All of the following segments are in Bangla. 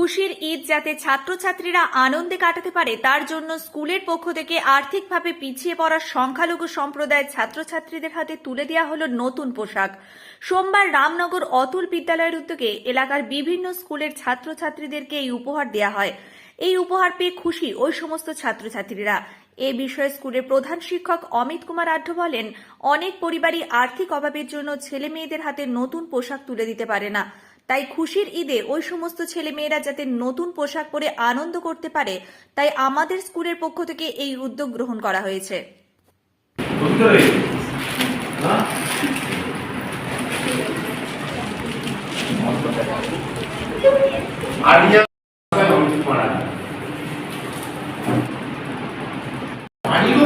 খুশির ঈদ যাতে ছাত্রছাত্রীরা আনন্দে কাটাতে পারে, তার জন্য স্কুলের পক্ষ থেকে আর্থিকভাবে পিছিয়ে পড়া সংখ্যালঘু সম্প্রদায়ের ছাত্রছাত্রীদের হাতে তুলে দেওয়া হলো নতুন পোশাক। সোমবার রামনগর অতুল বিদ্যালয়ের উদ্যোগে এলাকার বিভিন্ন স্কুলের ছাত্রছাত্রীদেরকে এই উপহার দেওয়া হয়। এই উপহার পেয়ে খুশি ওই সমস্ত ছাত্রছাত্রীরা। এ বিষয়ে স্কুলের প্রধান শিক্ষক অমিত কুমার আঢ্য বলেন, অনেক পরিবারই আর্থিক অভাবের জন্য ছেলে মেয়েদের হাতে নতুন পোশাক তুলে দিতে পারে না। তাই খুশির ঈদে ওই সমস্ত ছেলে মেয়েরা যাতে নতুন পোশাক পরে আনন্দ করতে পারে, তাই আমাদের স্কুলের পক্ষ থেকে এই উদ্যোগ গ্রহণ করা হয়েছে।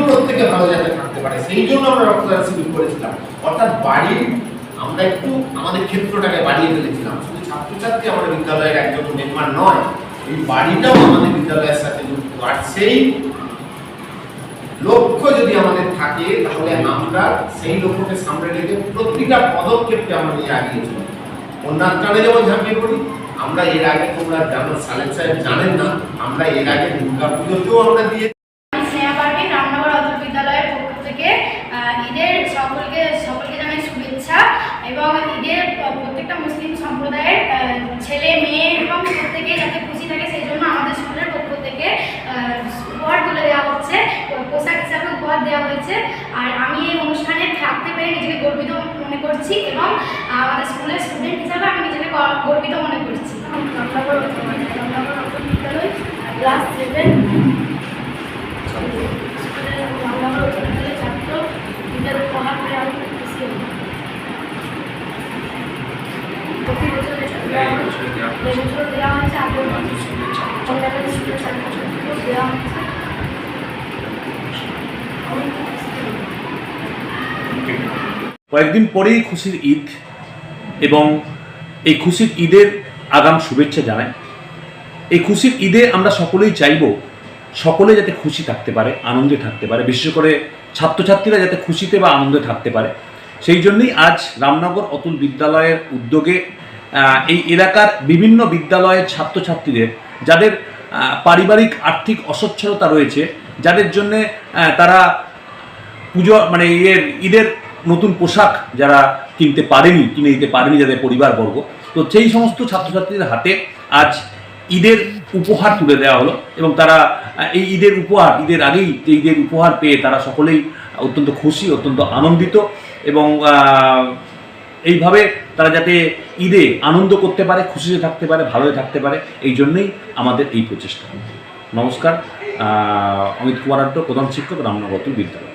প্রত্যেকে ভালো যাতে থাকতে পারে, সেই জন্য আমরা রক্তদান শিবির করেছিলাম। অর্থাৎ বাড়ির আমরা একটু আমাদের ক্ষেত্রটাকে বাড়িয়ে ফেলেছিলাম। শুধু ছাত্রছাত্রী আমাদের বিদ্যালয়ের একজন মেম্বার নয়, এই বাড়িটাও আমাদের বিদ্যালয়ের সাথে যুক্ত। আর সেই লক্ষ্য যদি আমাদের থাকে, তাহলে আমরা সেই লক্ষ্যকে সামনে রেখে প্রতিটা পদক্ষেপকে আমরা নিয়ে আগিয়ে চলি। অন্যান্য টানে যেমন ঝাঁপিয়ে পড়ি, আমরা এর আগে তোমরা জানো সালেম সাহেব জানেন না, আমরা এর আগে দুর্গা পুজোতেও আমরা দিয়ে আমি স্নেহা পারভিন রামনগর অতুল বিদ্যালয়ের পক্ষ থেকে আহ, ঈদের সকলকে সকলকে জানাই শুভেচ্ছা এবং ঈদের প- প্রত্যেকটা মুসলিম সম্প্রদায়ের ছেলে, মেয়ে এবং প্রত্যেকে যাতে খুশি থাকে, সেই জন্য আমাদের স্কুলের পক্ষ থেকে উপহার তুলে দেওয়া হচ্ছে, পোশাক হিসাবে উপহার দেওয়া হয়েছে। আর আমি এই অনুষ্ঠানে থাকতে পেরে নিজেকে গর্বিত মনে করছি এবং আমাদের স্কুলের কয়েকদিন পরেই খুশির ঈদ এবং এই খুশির ঈদের আগাম শুভেচ্ছা জানাই। এই খুশির ঈদে আমরা সকলেই চাইব সকলে যাতে খুশি থাকতে পারে, আনন্দে থাকতে পারে, বিশেষ করে ছাত্রছাত্রীরা যাতে খুশিতে বা আনন্দে থাকতে পারে। সেই জন্যই আজ রামনগর অতুল বিদ্যালয়ের উদ্যোগে এই এলাকার বিভিন্ন বিদ্যালয়ের ছাত্রছাত্রীদের, যাদের পারিবারিক আর্থিক অসচ্ছলতা রয়েছে, যাদের জন্যে তারা পুজো মানে ইয়ের, ঈদের নতুন পোশাক যারা কিনতে পারেনি, কিনে দিতে পারেনি যাদের পরিবারবর্গ। তো সেই সমস্ত ছাত্রছাত্রীদের হাতে আজ ঈদের উপহার তুলে দেওয়া হলো এবং তারা এই ঈদের উপহার, ঈদের আগেই যে ঈদের উপহার পেয়ে তারা সকলেই অত্যন্ত খুশি, অত্যন্ত আনন্দিত এবং এইভাবে তারা যাতে ঈদে আনন্দ করতে পারে, খুশিতে থাকতে পারে, ভালোই থাকতে পারে, এই জন্যই আমাদের এই প্রচেষ্টা। নমস্কার অমিত কুমার আড্ড, প্রধান শিক্ষক রামনগর বিদ্যালয়